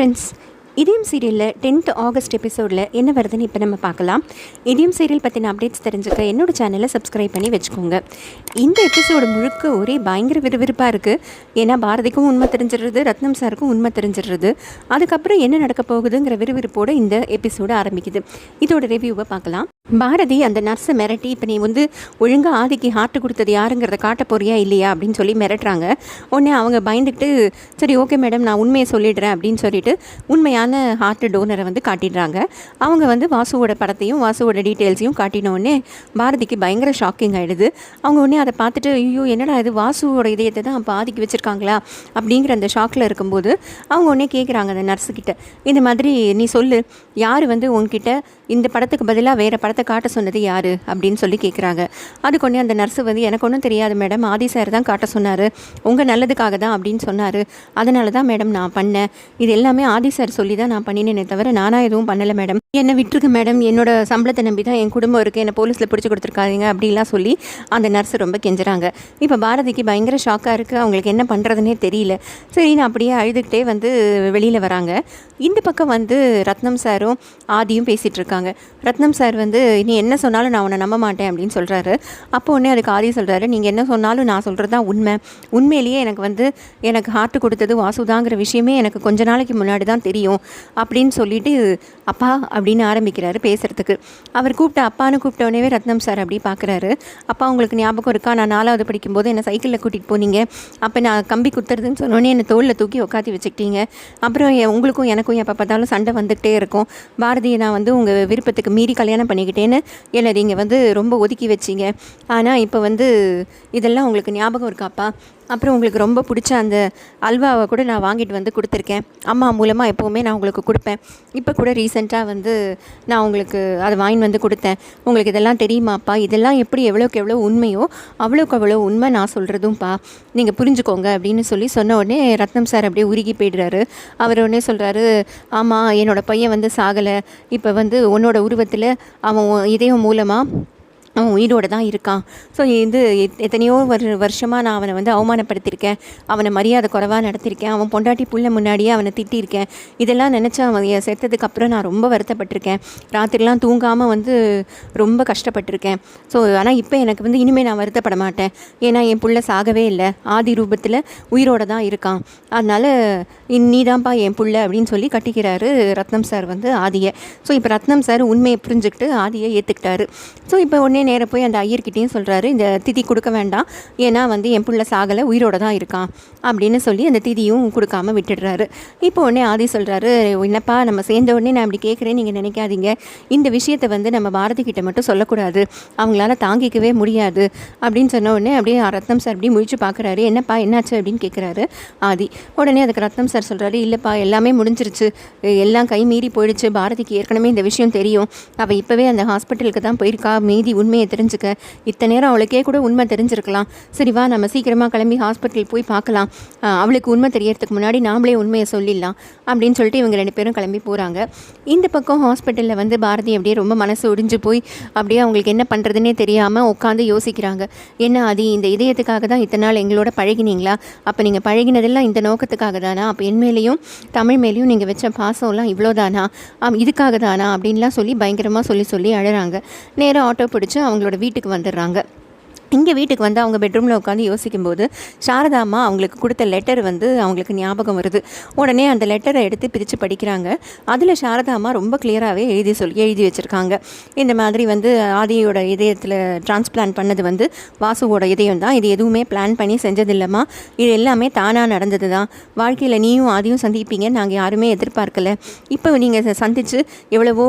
Friends இதயம் சீரியலில் tenth August எபிசோடில் என்ன வருதுன்னு இப்போ நம்ம பார்க்கலாம். இதயம் சீரியல் பற்றின அப்டேட்ஸ் தெரிஞ்சுக்க என்னோட சேனலை சப்ஸ்கிரைப் பண்ணி வச்சுக்கோங்க. இந்த எபிசோடு முழுக்க ஒரே பயங்கர விறுவிறுப்பாக இருக்குது ஏன்னா பாரதிக்கும் உண்மை தெரிஞ்சிடுறது ரத்னம் சாருக்கும் உண்மை தெரிஞ்சிடுறது. அதுக்கப்புறம் என்ன நடக்க போகுதுங்கிற விறுவிறுப்போடு இந்த எபிசோடு ஆரம்பிக்குது. இதோட ரிவ்யூவை பார்க்கலாம். பாரதி அந்த நர்ஸை மிரட்டி இப்போ நீ வந்து ஒழுங்காக ஆதிக்கு ஹார்ட் கொடுத்தது யாருங்கிறத காட்ட போறியா இல்லையா? அப்படின்னு சொல்லி மிரட்டுறாங்க. உடனே அவங்க பயந்துக்கிட்டு சரி ஓகே மேடம் நான் உண்மையை சொல்லிடுறேன் அப்படின்னு சொல்லிட்டு உண்மையான ஹார்ட் டோனரை வந்து காட்டிடுறாங்க. அவங்க வந்து வாசுவோட படத்தையும் வாசுவோட டீட்டெயில்ஸையும் காட்டின உடனே பாரதிக்கு பயங்கர ஷாக்கிங் ஆகிடுது அவங்க உடனே அதை பார்த்துட்டு ஐயோ என்னடா இது? வாசுவோட இதயத்தை தான் அப்போ ஆதிக்கு வச்சுருக்காங்களா? அப்படிங்கிற அந்த ஷாக்கில் இருக்கும்போது அவங்க உடனே கேட்குறாங்க அந்த நர்ஸுக்கிட்ட இந்த மாதிரி நீ சொல்லு யார் வந்து உன்கிட்ட இந்த படத்துக்கு பதிலாக வேறு படத்தை காட்ட சொன்னது யார் அப்படின்னு சொல்லி கேட்குறாங்க அதுக்கு ஒன்றே அந்த நர்ஸு வந்து எனக்கு ஒன்றும் தெரியாது மேடம் ஆதி சார் தான் காட்ட சொன்னார். உங்கள் நல்லதுக்காக தான் அப்படின்னு சொன்னார். அதனால தான் மேடம் நான் பண்ணேன். இது எல்லாமே ஆதி சார் சொல்லி தான் நான் பண்ணினேனே தவிர நானாக எதுவும் பண்ணலை மேடம் என்னை விட்டுருக்கு மேடம் என்னோட சம்பளத்தை நம்பி தான் என் குடும்பம் இருக்குது என்னை போலீஸில் பிடிச்சி கொடுத்துருக்காதீங்க அப்படிலாம் சொல்லி அந்த நர்ஸ் ரொம்ப கெஞ்சுறாங்க. இப்போ பாரதிக்கு பயங்கர ஷாக்காக இருக்குது அவங்களுக்கு என்ன பண்ணுறதுனே தெரியல. சரி நான் அப்படியே அழுதுகிட்டே வந்து வெளியில் வராங்க. இந்த பக்கம் வந்து ரத்னம் சாரும் ஆதியும் பேசிகிட்டு இருக்காங்க. ரத்னம் சார் வந்து நீ என்ன சொன்னாலும் நான் உன்னை நம்ப மாட்டேன் அப்படின்னு சொல்கிறாரு அப்போ உடனே அதுக்கு ஆதி சொல்கிறாரு நீங்கள் என்ன சொன்னாலும் நான் சொல்கிறது தான் உண்மை. உண்மையிலேயே எனக்கு வந்து எனக்கு ஹார்ட் கொடுத்தது வாசுதாங்கிற விஷயமே எனக்கு கொஞ்ச நாளைக்கு முன்னாடி தான் தெரியும். அப்படின்னு சொல்லிட்டு அப்பா அப்படின்னு ஆரம்பிக்கிறாரு பேசுகிறதுக்கு அவர் கூப்பிட்ட அப்பான்னு கூப்பிட்ட உடனே ரத்னம் சார் அப்படி பார்க்குறாரு அப்பா உங்களுக்கு ஞாபகம் இருக்கா? நான் நாலாவது படிக்கும்போது என்னை சைக்கிளில் கூட்டிகிட்டு போனீங்க. அப்போ நான் கம்பி குத்துறதுன்னு சொன்னோன்னே என்னை தோளில் தூக்கி உட்காந்து வச்சுக்கிட்டீங்க. அப்புறம் உங்களுக்கும் எனக்கும் எப்போ பார்த்தாலும் சண்டை வந்துகிட்டே இருக்கும். பாரதியை நான் வந்து உங்கள் விருப்பத்துக்கு மீறி கல்யாணம் பண்ணிக்கிட்டேன்னு என்னை நீங்கள் வந்து ரொம்ப ஒதுக்கி வச்சீங்க. ஆனால் இப்போ வந்து இதெல்லாம் உங்களுக்கு ஞாபகம் இருக்காப்பா அப்புறம் உங்களுக்கு ரொம்ப பிடிச்ச அந்த அல்வாவை கூட நான் வாங்கிட்டு வந்து கொடுத்துருக்கேன். அம்மா மூலமாக எப்போவுமே நான் உங்களுக்கு கொடுப்பேன். இப்போ கூட ரீசெண்டாக வந்து நான் உங்களுக்கு அதை வாங்கிட்டு வந்து கொடுத்தேன். உங்களுக்கு இதெல்லாம் தெரியுமாப்பா? இதெல்லாம் எப்படி எவ்வளோக்கு எவ்வளோ உண்மையோ அவ்வளோக்கு அவ்வளோ உண்மை நான் சொல்கிறதும்ப்பா நீங்கள் புரிஞ்சுக்கோங்க அப்படின்னு சொல்லி சொன்ன உடனே ரத்னம் சார் அப்படியே உருகி போயிடுறாரு. அவர் உடனே சொல்கிறாரு ஆமாம் என்னோடய பையன் வந்து சாகலை. இப்போ வந்து உன்னோட உருவத்தில் அவன் இதயம் மூலமாக அவன் உயிரோடு தான் இருக்கான். ஸோ இது எத்- எத்தனையோ வரு வருஷமாக நான் அவனை வந்து அவமானப்படுத்தியிருக்கேன். அவனை மரியாதை குறைவாக நடத்தியிருக்கேன். அவன் பொண்டாட்டி புள்ள முன்னாடியே அவனை திட்டியிருக்கேன். இதெல்லாம் நினச்சா அவன் செத்ததுக்கப்புறம் நான் ரொம்ப வருத்தப்பட்டிருக்கேன். ராத்திரிலாம் தூங்காமல் வந்து ரொம்ப கஷ்டப்பட்டிருக்கேன். ஸோ ஆனால் இப்போ எனக்கு வந்து இனிமேல் நான் வருத்தப்பட மாட்டேன். ஏன்னா என் புள்ள சாகவே இல்லை. ஆதி ரூபத்தில் உயிரோட தான் இருக்கான். அதனால் நீ தான்ப்பா என் புள்ள அப்படின்னு சொல்லி கட்டிக்கிறாரு ரத்னம் சார் வந்து ஆதியை. ஸோ இப்போ ரத்னம் சார் உண்மையை புரிஞ்சுக்கிட்டு ஆதியை ஏற்றுக்கிட்டாரு ஸோ இப்போ உடனே நேராக போய் அந்த ஐயர்கிட்டையும் சொல்கிறாரு இந்த திதி கொடுக்க வேண்டாம். ஏன்னா வந்து என் புள்ள சாகலை உயிரோட தான் இருக்கான். அப்படின்னு சொல்லி அந்த திதியும் கொடுக்காம விட்டுடுறாரு. இப்போ உடனே ஆதி சொல்கிறாரு என்னப்பா நம்ம சேர்ந்த உடனே நான் இப்படி கேட்குறேன் நீங்கள் நினைக்காதீங்க. இந்த விஷயத்தை வந்து நம்ம பாரதி கிட்ட மட்டும் சொல்லக்கூடாது. அவங்களால தாங்கிக்கவே முடியாது. அப்படின்னு சொன்ன உடனே அப்படியே ரத்னம் சார் அப்படியே முழிச்சு பார்க்குறாரு என்னப்பா என்னாச்சு? அப்படின்னு கேட்குறாரு ஆதி. உடனே அதுக்கு ரத்னம் சார் சொல்கிறாரு இல்லைப்பா எல்லாமே முடிஞ்சிருச்சு. எல்லாம் கை மீறி போயிடுச்சு. பாரதிக்கு ஏற்கனவே இந்த விஷயம் தெரியும். அவள் இப்போவே அந்த ஹாஸ்பிட்டலுக்கு தான் போயிருக்கா. மீதி உண்மை உண்மையை தெரிஞ்சுக்க. இத்தனை நேரம் அவளுக்கே கூட உண்மை தெரிஞ்சிருக்கலாம். சரி வா நம்ம சீக்கிரமாக கிளம்பி ஹாஸ்பிட்டல் போய் பார்க்கலாம். ஆஹ் அவளுக்கு உண்மை தெரியறதுக்கு முன்னாடி நாமளே உண்மையை சொல்லிடலாம் அப்படின்னு சொல்லிட்டு இவங்க ரெண்டு பேரும் கிளம்பி போகிறாங்க இந்த பக்கம் ஹாஸ்பிட்டலில் வந்து பாரதி அப்படியே ரொம்ப மனசு ஒடிஞ்சு போய் அப்படியே அவங்களுக்கு என்ன பண்ணுறதுனே தெரியாமல் உட்காந்து யோசிக்கிறாங்க. என்ன அது இந்த இதயத்துக்காக தான் இத்தனை நாள் எங்களோட பழகினீங்களா? அப்போ நீங்கள் பழகினதெல்லாம் இந்த நோக்கத்துக்காக தானா? அப்போ என் மேலேயும் தமிழ் மேலேயும் நீங்கள் வச்ச பாசம்லாம் இவ்வளோதானா இதுக்காக தானா? அப்படின்லாம் சொல்லி பயங்கரமாக சொல்லி சொல்லி அழகிறாங்க நேராக ஆட்டோ பிடிச்சி அவங்களோட வீட்டுக்கு வந்துடுறாங்க. இங்கே வீட்டுக்கு வந்து அவங்க பெட்ரூமில் உட்காந்து யோசிக்கும்போது சாரதாம்மா அவங்களுக்கு கொடுத்த லெட்டர் வந்து அவங்களுக்கு ஞாபகம் வருது. உடனே அந்த லெட்டரை எடுத்து பிரித்து படிக்கிறாங்க. அதில் சாரதாம்மா ரொம்ப கிளியராகவே எழுதி சொல்லி எழுதி வச்சுருக்காங்க. இந்த மாதிரி வந்து ஆதியோட இதயத்தில் டிரான்ஸ்பிளான்ட் பண்ணது வந்து வாசுவோட இதயம் தான் இது எதுவுமே பிளான் பண்ணி செஞ்சதில்லம்மா. இது எல்லாமே தானாக நடந்தது தான் வாழ்க்கையில் நீயும் ஆதியும் சந்திப்பீங்க. நாங்கள் யாருமே எதிர்பார்க்கல. இப்போ நீங்கள் சந்தித்து எவ்வளவோ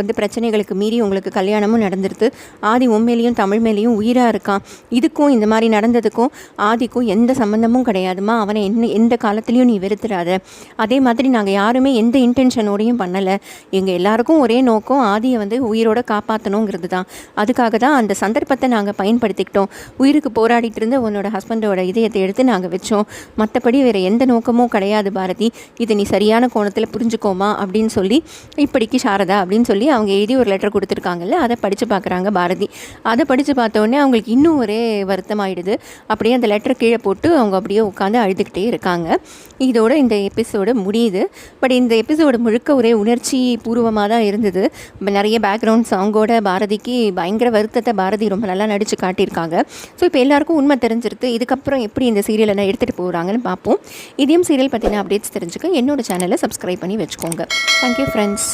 வந்து பிரச்சனைகளுக்கு மீறி உங்களுக்கு கல்யாணமும் நடந்துருது ஆதி உண்மையிலையும் தமிழ் மேலேயும் உயிராக இருக்கான் இதுக்கும் இந்த மாதிரி நடந்ததுக்கும் ஆதிக்கும் எந்த சம்மந்தமும் கிடையாதுமா அவனை என்ன எந்த காலத்துலேயும் நீ வெறுத்துறாத. அதே மாதிரி நாங்கள் யாருமே எந்த இன்டென்ஷனோடையும் பண்ணலை. எங்கள் எல்லாருக்கும் ஒரே நோக்கம் ஆதியை வந்து உயிரோட காப்பாற்றணுங்கிறது தான் அதுக்காக தான் அந்த சந்தர்ப்பத்தை நாங்கள் பயன்படுத்திக்கிட்டோம். உயிருக்கு போராடிட்டு இருந்த உன்னோட ஹஸ்பண்டோட இதயத்தை எடுத்து நாங்கள் வச்சோம். மற்றபடி வேறு எந்த நோக்கமும் கிடையாது பாரதி. இதை நீ சரியான கோணத்தில் புரிஞ்சுக்கோமா அப்படின்னு சொல்லி இப்படிக்கு சாரதா அப்படின்னு சொல்லி அவங்க எழுதி ஒரு லெட்டர் கொடுத்துருக்காங்கல்ல அதை படித்து பார்க்குறாங்க பாரதி. அதை படித்து பார்த்தோன்னே அவங்களுக்கு இன்னும் இன்னும் ஒரே வருத்தமாயிடுது. அப்படியே அந்த லெட்டர் கீழே போட்டு அவங்க அப்படியே உட்காந்து அழுதுகிட்டே இருக்காங்க. இதோட இந்த எபிசோடு முடியுது. பட் இந்த எபிசோடு முழுக்க ஒரே உணர்ச்சி பூர்வமாக தான் இருந்தது. நிறைய பேக்ரவுண்ட் சாங்கோட பாரதிக்கு பயங்கர வருத்தத்தை பாரதி ரொம்ப நல்லா நடித்து காட்டியிருக்காங்க. ஸோ இப்போ எல்லாருக்கும் உண்மை தெரிஞ்சிருது இதுக்கப்புறம் எப்படி இந்த சீரியலை நான் எடுத்துகிட்டு போகிறாங்கன்னு பார்ப்போம். இதையும் சீரியல் பற்றின அப்டேட்ஸ் தெரிஞ்சுக்க என்னோட சேனலை சப்ஸ்கிரைப் பண்ணி வச்சுக்கோங்க. Thank you friends